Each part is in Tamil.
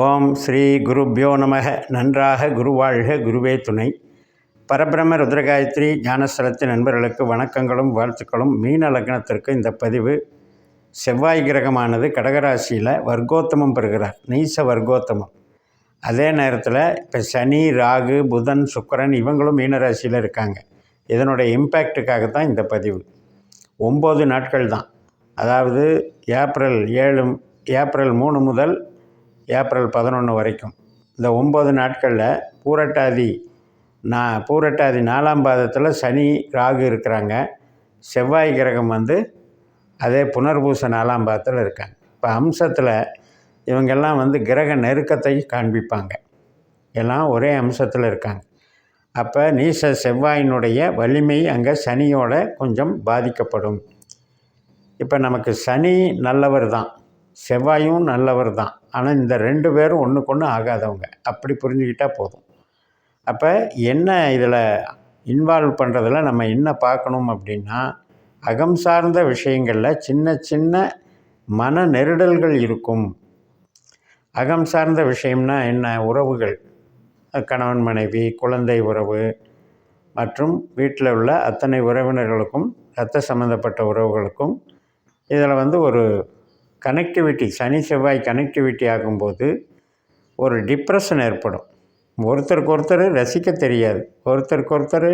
ஓம் ஸ்ரீ குருப்யோ நமக. நன்றாக குருவாழ்க குருவே துணை. பரபிரம ருத்ரகாயத்ரி ஞானஸ்தலத்தின் நண்பர்களுக்கு வணக்கங்களும் வாழ்த்துக்களும். மீன லக்னத்திற்கு இந்த பதிவு செவ்வாய் கிரகமானது கடகராசியில் வர்க்கோத்தமம் பெறுகிறார். நீச வர்க்கோத்தமம். அதே நேரத்தில் இப்போ சனி ராகு புதன் சுக்கரன் இவங்களும் மீனராசியில் இருக்காங்க. இதனுடைய இம்பேக்ட்டுக்காக தான் இந்த பதிவு. ஒம்பது நாட்கள் தான் அதாவது ஏப்ரல் ஏழு ஏப்ரல் மூணு முதல் ஏப்ரல் பதினொன்று வரைக்கும். இந்த ஒம்பது நாட்களில் பூரட்டாதி நான் பூரட்டாதி நாலாம் பாதத்தில் சனி ராகு இருக்கிறாங்க. செவ்வாய் கிரகம் வந்து அதே புனர்பூச நாலாம் பாதத்தில் இருக்காங்க. இப்போ அம்சத்தில் இவங்கெல்லாம் வந்து கிரக நெருக்கத்தை காண்பிப்பாங்க. எல்லாம் ஒரே அம்சத்தில் இருக்காங்க. அப்போ நீச செவ்வாயினுடைய வலிமை அங்கே சனியோட கொஞ்சம் பாதிக்கப்படும். இப்போ நமக்கு சனி நல்லவர் தான். செவ்வாயும் நல்லவர் தான். ஆனால் இந்த ரெண்டு பேரும் ஒன்றுக்கு ஒன்று ஆகாதவங்க. அப்படி புரிஞ்சுக்கிட்டால் போதும். அப்போ என்ன இதில் இன்வால்வ் பண்ணுறதுல நம்ம என்ன பார்க்கணும் அப்படின்னா அகம் சார்ந்த விஷயங்களில் சின்ன சின்ன மன நெருடல்கள் இருக்கும். அகம் சார்ந்த விஷயம்னா என்ன? உறவுகள். கணவன் மனைவி குழந்தை உறவு மற்றும் வீட்டில் உள்ள அத்தனை உறவினர்களுக்கும் ரத்த சம்மந்தப்பட்ட உறவுகளுக்கும் இதில் வந்து ஒரு கனெக்டிவிட்டி சனி செவ்வாய் கனெக்டிவிட்டி ஆகும்போது ஒரு டிப்ரெஷன் ஏற்படும். ஒருத்தருக்கு ஒருத்தர் ரசிக்க தெரியாது. ஒருத்தருக்கு ஒருத்தர்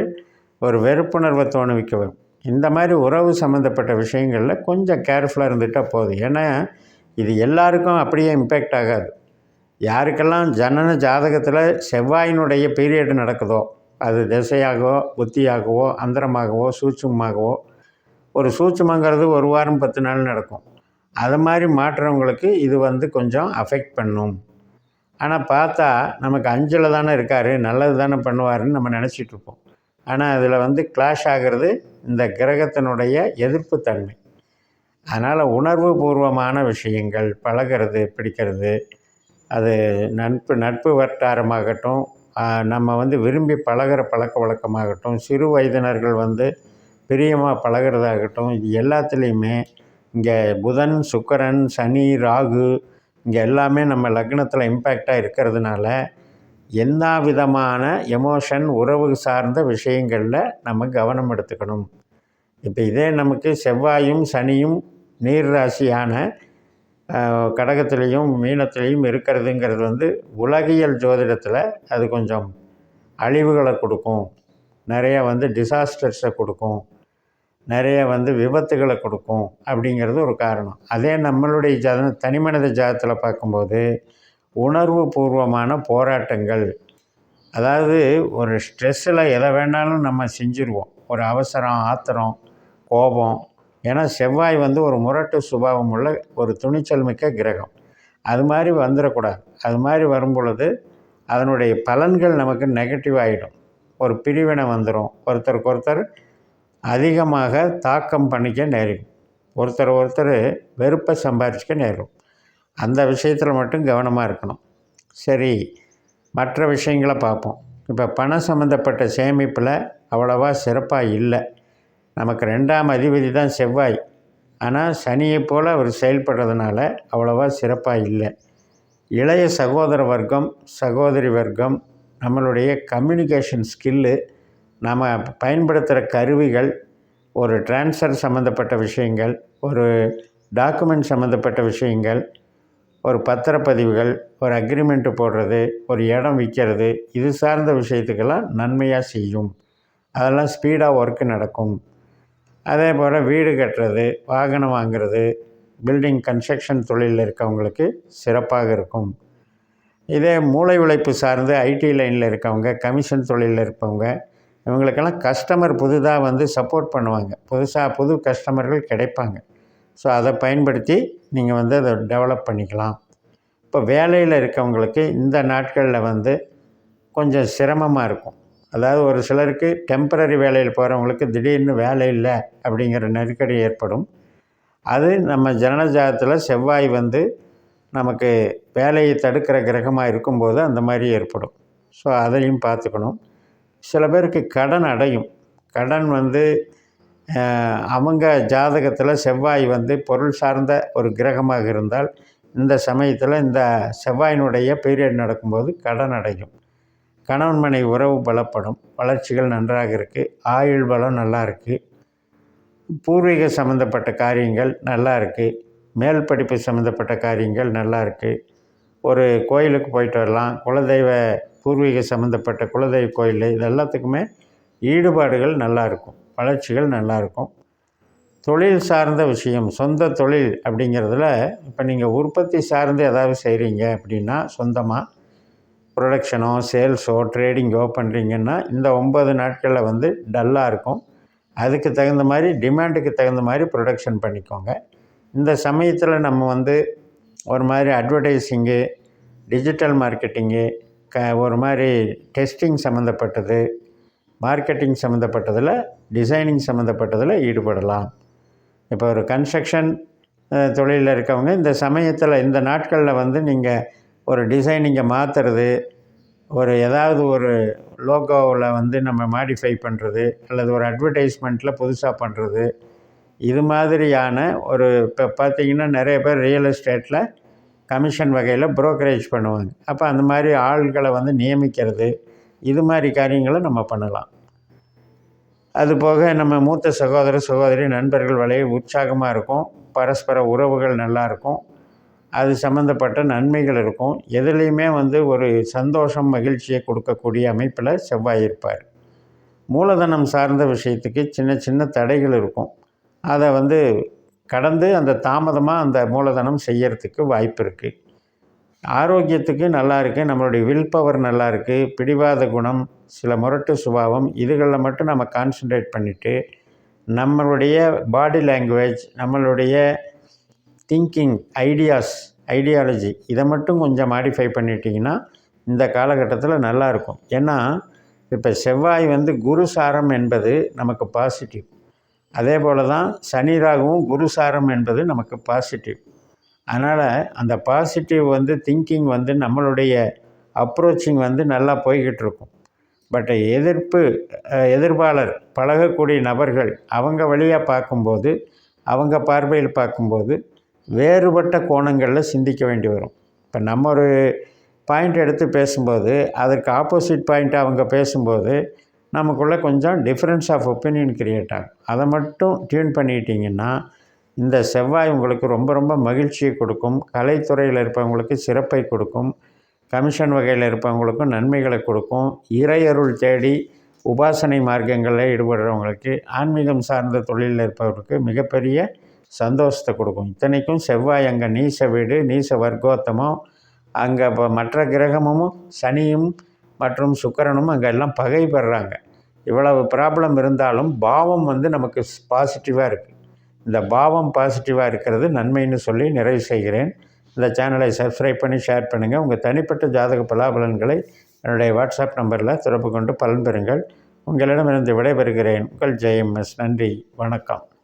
ஒரு வெறுப்புணர்வை தோணுவிக்க இந்த மாதிரி உறவு சம்மந்தப்பட்ட விஷயங்களில் கொஞ்சம் கேர்ஃபுல்லாக இருந்துட்டால் போதும். ஏன்னா இது எல்லாருக்கும் அப்படியே இம்பேக்ட் ஆகாது. யாருக்கெல்லாம் ஜனன ஜாதகத்தில் செவ்வாயினுடைய பீரியட் நடக்குதோ அது திசையாகவோ புத்தியாகவோ அந்தரமாகவோ சூட்சமாகவோ ஒரு சூட்சமங்கிறது ஒரு வாரம் பத்து நாள் நடக்கும். அது மாதிரி மாற்றுறவங்களுக்கு இது வந்து கொஞ்சம் அஃபெக்ட் பண்ணும். ஆனால் பார்த்தா நமக்கு அஞ்சில் தானே இருக்கார் நல்லது தானே பண்ணுவாருன்னு நம்ம நினச்சிட்ருப்போம் ஆனால் அதில் வந்து கிளாஷ் ஆகிறது இந்த கிரகத்தினுடைய எதிர்ப்பு தன்மை. அதனால் உணர்வு பூர்வமான விஷயங்கள் பழகிறது பிடிக்கிறது அது நட்பு நட்பு வட்டாரமாகட்டும் நம்ம வந்து விரும்பி பழகிற பழக்க வழக்கமாகட்டும் சிறு வயதினர்கள் வந்து பிரியமாக பழகிறதாகட்டும் இது எல்லாத்துலேயுமே இங்கே புதன் சுக்கரன் சனி ராகு இங்கே எல்லாமே நம்ம லக்னத்தில் இம்பேக்டாக இருக்கிறதுனால எல்லா விதமான எமோஷன் உறவு சார்ந்த விஷயங்களில் நம்ம கவனம் எடுத்துக்கணும். இப்போ இதே நமக்கு செவ்வாயும் சனியும் நீர் ராசியான கடகத்திலையும் மீனத்திலையும் இருக்கிறதுங்கிறது வந்து உலகியல் ஜோதிடத்தில் அது கொஞ்சம் அழிவுகளை கொடுக்கும். நிறைய வந்து டிசாஸ்டர்ஸை கொடுக்கும். நிறைய வந்து விபத்துகளை கொடுக்கும் அப்படிங்கிறது ஒரு காரணம். அதே நம்மளுடைய ஜாத தனிமனித ஜாதத்தில் பார்க்கும்போது உணர்வு பூர்வமான போராட்டங்கள். அதாவது ஒரு ஸ்ட்ரெஸ்ஸில் எதை வேணாலும் நம்ம செஞ்சுருவோம். ஒரு அவசரம் ஆத்திரம் கோபம். ஏன்னா செவ்வாய் வந்து ஒரு முரட்டு சுபாவம் உள்ள ஒரு துணிச்சல் மிக்க கிரகம். அது மாதிரி வந்துடக்கூடாது. அது மாதிரி வரும் பொழுது அதனுடைய பலன்கள் நமக்கு நெகட்டிவ் ஆகிடும் ஒரு பிரிவினை வந்துடும் ஒருத்தருக்கு ஒருத்தர் அதிகமாக தாக்கம் பண்ணிக்க நேரிடும். ஒருத்தர் ஒருத்தர் வெறுப்பை சம்பாரிச்சிக்க நேரும் அந்த விஷயத்தில் மட்டும் கவனமாக இருக்கணும். சரி மற்ற விஷயங்களை பார்ப்போம். இப்போ பணம் சம்மந்தப்பட்ட சேமிப்பில் அவ்வளோவா சிறப்பாக இல்லை. நமக்கு ரெண்டாம் அதிபதி தான் செவ்வாய். ஆனால் சனியை போல் அவர் செயல்படுறதுனால அவ்வளோவா சிறப்பாக இல்லை. இளைய சகோதர வர்க்கம் சகோதரி வர்க்கம் நம்மளுடைய கம்யூனிகேஷன் ஸ்கில்லு நம்ம பயன்படுத்துகிற கருவிகள் ஒரு டிரான்ஸ்ஃபர் சம்மந்தப்பட்ட விஷயங்கள் ஒரு டாக்குமெண்ட் சம்மந்தப்பட்ட விஷயங்கள் ஒரு பத்திரப்பதிவுகள் ஒரு அக்ரிமெண்ட்டு போடுறது ஒரு இடம் விற்கிறது இது சார்ந்த விஷயத்துக்கெல்லாம் நன்மையாக செய்யும். அதெல்லாம் ஸ்பீடாக ஒர்க்கு நடக்கும். அதே போல் வீடு கட்டுறது வாகனம் வாங்கிறது பில்டிங் கன்ஸ்ட்ரக்ஷன் தொழிலில் இருக்கவங்களுக்கு சிறப்பாக இருக்கும். இதே மூளை உழைப்பு சார்ந்து ஐடி லைனில் இருக்கவங்க கமிஷன் தொழிலில் இருப்பவங்க இவங்களுக்கெல்லாம் கஸ்டமர் புதுதாக வந்து சப்போர்ட் பண்ணுவாங்க. புதுசாக புது கஸ்டமர்கள் கிடைப்பாங்க. ஸோ அதை பயன்படுத்தி நீங்கள் வந்து அதை டெவலப் பண்ணிக்கலாம். இப்போ வேலையில் இருக்கவங்களுக்கு இந்த நாட்களில் வந்து கொஞ்சம் சிரமமாக இருக்கும். அதாவது ஒரு சிலருக்கு டெம்பரரி வேலையில் போகிறவங்களுக்கு திடீர்னு வேலை இல்லை அப்படிங்கிற நெருக்கடி ஏற்படும். அது நம்ம ஜனனஜாதத்தில் செவ்வாய் வந்து நமக்கு வேலையை தடுக்கிற கிரகமாக இருக்கும்போது அந்த மாதிரி ஏற்படும். ஸோ அதையும் பார்த்துக்கணும். சில பேருக்கு கடன் அடையும். கடன் வந்து அவங்க ஜாதகத்தில் செவ்வாய் வந்து பொருள் சார்ந்த ஒரு கிரகமாக இருந்தால் இந்த சமயத்தில் இந்த செவ்வாயினுடைய பீரியட் நடக்கும்போது கடன் அடையும். கணவன் மனை உறவு பலப்படும். வளர்ச்சிகள் நன்றாக இருக்குது ஆயுள் பலம் நல்லா இருக்குது பூர்வீக சம்மந்தப்பட்ட காரியங்கள் நல்லா இருக்குது மேல் படிப்பு சம்மந்தப்பட்ட காரியங்கள் நல்லா இருக்குது ஒரு கோயிலுக்கு போயிட்டு வரலாம். குலதெய்வ பூர்வீக சம்மந்தப்பட்ட குலதெய்வ கோயில் இது எல்லாத்துக்குமே ஈடுபாடுகள் நல்லாயிருக்கும் வளர்ச்சிகள் நல்லாயிருக்கும் தொழில் சார்ந்த விஷயம் சொந்த தொழில் அப்படிங்கிறதுல இப்போ நீங்கள் உற்பத்தி சார்ந்து ஏதாவது செய்கிறீங்க அப்படின்னா சொந்தமாக ப்ரொடக்ஷனோ சேல்ஸோ ட்ரேடிங்கோ பண்ணுறீங்கன்னா இந்த ஒம்பது நாட்களில் வந்து டல்லாக இருக்கும். அதுக்கு தகுந்த மாதிரி டிமாண்டுக்கு தகுந்த மாதிரி ப்ரொடக்ஷன் பண்ணிக்கோங்க. இந்த சமயத்தில் நம்ம வந்து ஒரு மாதிரி அட்வர்டைஸிங்கு டிஜிட்டல் மார்க்கெட்டிங்கு க ஒரு மாதிரி டெஸ்டிங் சம்மந்தப்பட்டது மார்க்கெட்டிங் சம்மந்தப்பட்டதில் டிசைனிங் சம்மந்தப்பட்டதில் ஈடுபடலாம். இப்போ ஒரு கன்ஸ்ட்ரக்ஷன் தொழிலில் இருக்கவங்க இந்த சமயத்தில் இந்த நாட்களில் வந்து நீங்கள் ஒரு டிசைனிங்கை மாற்றுறது ஒரு ஏதாவது ஒரு லோகோவில் வந்து நம்ம மாடிஃபை பண்ணுறது அல்லது ஒரு அட்வர்டைஸ்மெண்ட்டில் புதுசாக பண்ணுறது இது மாதிரியான ஒரு இப்போ பார்த்திங்கன்னா நிறைய பேர் ரியல் எஸ்டேட்டில் கமிஷன் வகையில் புரோக்கரேஜ் பண்ணுவாங்க. அப்போ அந்த மாதிரி ஆள்களை வந்து நியமிக்கிறது இது மாதிரி காரியங்களை நம்ம பண்ணலாம். அதுபோக நம்ம மூத்த சகோதர சகோதரி நண்பர்கள் வலையை உற்சாகமாக இருக்கும். பரஸ்பர உறவுகள் நல்லாயிருக்கும் அது சம்மந்தப்பட்ட நன்மைகள் இருக்கும். எதுலேயுமே வந்து ஒரு சந்தோஷம் மகிழ்ச்சியை கொடுக்கக்கூடிய அமைப்பில் செவ்வாய் இருப்பார். மூலதனம் சார்ந்த விஷயத்துக்கு சின்ன சின்ன தடைகள் இருக்கும். அதை வந்து கடந்து அந்த தாமதமாக அந்த மூலதனம் செய்யறதுக்கு வாய்ப்பு இருக்குது ஆரோக்கியத்துக்கு நல்லா இருக்குது நம்மளுடைய வில் பவர் நல்லா இருக்குது பிடிவாத குணம் சில முரட்டு சுபாவம் இதுகளில் மட்டும் நம்ம கான்சன்ட்ரேட் பண்ணிவிட்டு நம்மளுடைய பாடி லாங்குவேஜ் நம்மளுடைய திங்கிங் ஐடியாஸ் ஐடியாலஜி இதை மட்டும் கொஞ்சம் மாடிஃபை பண்ணிட்டீங்கன்னா இந்த காலகட்டத்தில் நல்லாயிருக்கும் ஏன்னா இப்போ செவ்வாய் வந்து குரு சாரம் என்பது நமக்கு பாசிட்டிவ் அதே போல் தான் சனி ராகுவும் குருசாரம் என்பது நமக்கு பாசிட்டிவ் அதனால் அந்த பாசிட்டிவ் வந்து திங்கிங் வந்து நம்மளுடைய அப்ரோச்சிங் வந்து நல்லா போய்கிட்டு இருக்கும் பட் எதிர்ப்பு எதிர்ப்பாளர் பழகக்கூடிய நபர்கள் அவங்க வழியாக பார்க்கும்போது அவங்க பார்வையில் பார்க்கும்போது வேறுபட்ட கோணங்களில் சிந்திக்க வேண்டி வரும். இப்போ நம்ம ஒரு பாயிண்ட் எடுத்து பேசும்போது அதற்கு ஆப்போசிட் பாயிண்ட் அவங்க பேசும்போது நமக்குள்ளே கொஞ்சம் டிஃப்ரென்ஸ் ஆஃப் ஒப்பீனியன் க்ரியேட் ஆகும். அதை மட்டும் டியூன் பண்ணிட்டிங்கன்னா இந்த செவ்வாய் உங்களுக்கு ரொம்ப ரொம்ப மகிழ்ச்சியை கொடுக்கும். கலைத்துறையில் இருப்பவங்களுக்கு சிறப்பை கொடுக்கும். கமிஷன் வகையில் இருப்பவங்களுக்கும் நன்மைகளை கொடுக்கும். இறையருள் தேடி உபாசனை மார்க்கங்களில் ஈடுபடுறவங்களுக்கு ஆன்மீகம் சார்ந்த தொழிலில் இருப்பவர்களுக்கு மிகப்பெரிய சந்தோஷத்தை கொடுக்கும். இத்தனைக்கும் செவ்வாய் அங்கே நீச வீடு நீச வர்க்கோத்தமும். அங்கே இப்போ மற்ற கிரகமும் சனியும் மற்றும் சுக்கரனும் அங்கே எல்லாம் பகைப்படுறாங்க இவ்வளவு ப்ராப்ளம் இருந்தாலும் பாவம் வந்து நமக்கு பாசிட்டிவாக இருக்குது இந்த பாவம் பாசிட்டிவாக இருக்கிறது நன்மைன்னு சொல்லி நிறைவு செய்கிறேன். இந்த சேனலை சப்ஸ்கிரைப் பண்ணி ஷேர் பண்ணுங்கள் உங்கள் தனிப்பட்ட ஜாதக பலாபலன்களை என்னுடைய வாட்ஸ்அப் நம்பரில் தொடர்பு கொண்டு பலன் பெறுங்கள். உங்களிடமிருந்து விடைபெறுகிறேன். உங்கள் ஜெயம் எஸ். நன்றி. வணக்கம்.